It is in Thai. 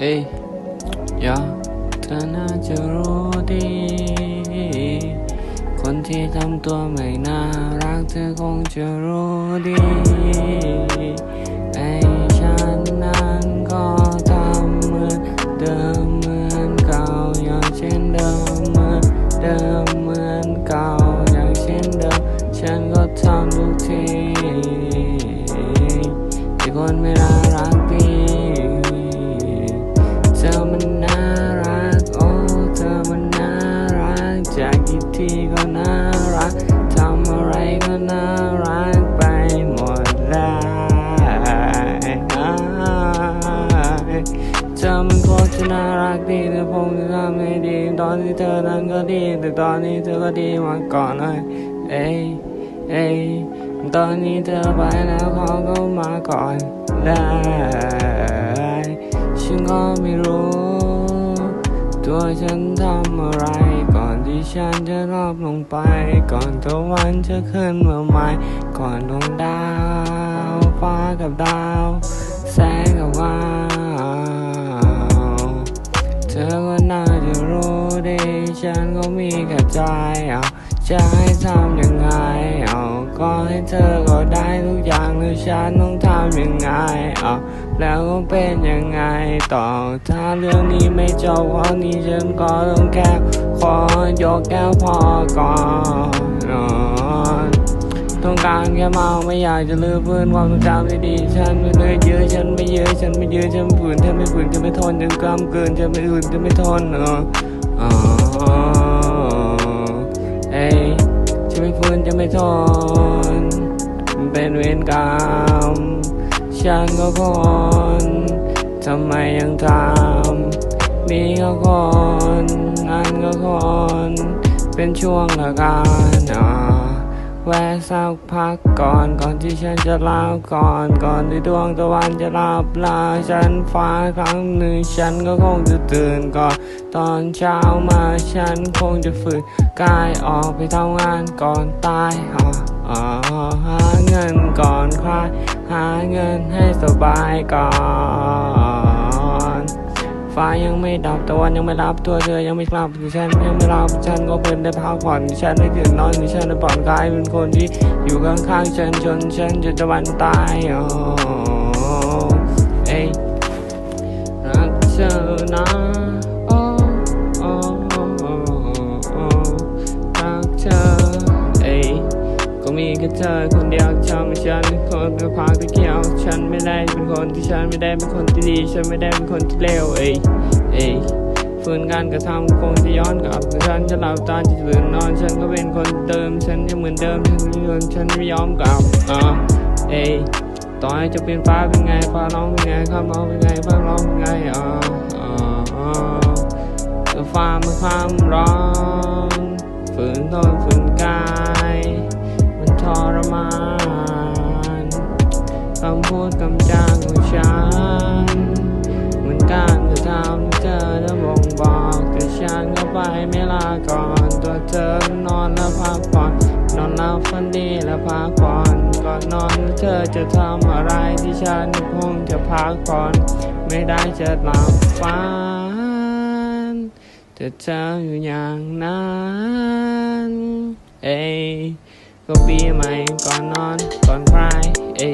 เอ้ยอย่าเธอน่าจะรู้ดี คนที่ทำตัวไม่น่ารักเธอคงจะรู้ดีไอ้ฉันนั้นก็ทำเหมือนเดิม กดีแต่ผมจะทำให้ดี ตอนที่เธอนั้นก็ดี แต่ตอนนี้เธอก็ดีมาก่อนเลยเอ้ยเอ้ยตอนนี้เธอไปแล้วเขาก็มาก่อนได้ ฉันก็ไม่รู้ ตัวฉันทำอะไร ก่อนที่ฉันจะรอบลงไป ก่อนตะวันจะขึ้นมาใหม่ ก่อนดวงดาว ฟ้ากับดาว แสงกับวาว ฉันก็มีแค่ใจเอาจะให้ทำยังไงเอาก็ให้เธอก็ได้ทุกอย่างหรือฉันต้องทำยังไงเอาแล้วก็เป็นยังไงต่อถ้าเรื่องนี้ไม่จบวันนี้ฉันก็ต้องแค่ขอยกแก้วพอก่อนต้องการแค่เมาไม่อยากจะลืมเพื่อนความทรงจำที่ดีฉันไม่เลยยื้อฉันไม่ยื้อฉันไม่ยื้อฉันฝืนฉันไม่ฝืนฉันไม่ทนฉันกล้ำเกินฉันไม่อื่นฉันไม่ทนเออ เอ้ยฉันไม่ฝืนจะไม่ทนมันเป็นเวรกรรมฉันก็คนทำไมยังทำนี่ก็คนนั่นก็คนเป็นช่วงละกันอ่า แวะสักพักก่อนก่อนที่ฉันจะลาก่อนก่อนที่ดวงตะวันจะลับลาฉันฟ้าครั้งหนึ่งฉันก็คงจะตื่นก่อน ตอนเช้ามาฉันคงจะฝืนกายออกไปทำงานก่อนตายอ่าอ่าหาเงินก่อนใครหาเงินให้สบายก่อน ฟ้ายังไม่ดับตะวันยังไม่รับตัวเธอยังไม่กลับที่ฉันยังไม่รับฉันก็เป็นได้พักผ่อนฉันได้ตื่นนอนฉันได้ผ่อนกายเป็นคนที่อยู่ข้างๆฉันจนฉันจะตะวันตายอ๋อ ค่เธอคนเดียวที่ทำให้ฉันเป็นคนกระพากตะเกียวฉันไม่ได้เป็นคนที่ฉันไม่ได้เป็นคนที่ดี ฉันไม่ได้เป็นคนที่เลวเอ้ยเอ้ยฝืนการกระทำคงจะย้อนกลับฉันจะหลับตาจะตื่นนอน ฉันก็เป็นคนเดิม ฉันยังเหมือนเดิม ฉันไม่ยอมฉันไม่ยอมกลับอ่าเอ้ยต่อให้จะเป็นฟ้าเป็นไงฟ้าร้องเป็นไงข้ามร้องเป็นไงฟ้าร้องเป็นไงอ่าอ่าอ่าแต่ฟ้ามันความร้อน ไม่ลาก่อนตัวเธอนอนแล้วพักผ่อน นอนหลับฝันดีแล้วพักผ่อนก่อนนอนเธอจะทำอะไรที่ฉันคงจะพักผ่อนไม่ได้จะหลับฝันแต่เธออยู่อย่างนั้นเอ้ก็ปีใหม่ก่อนนอนก่อนใคลายเอ้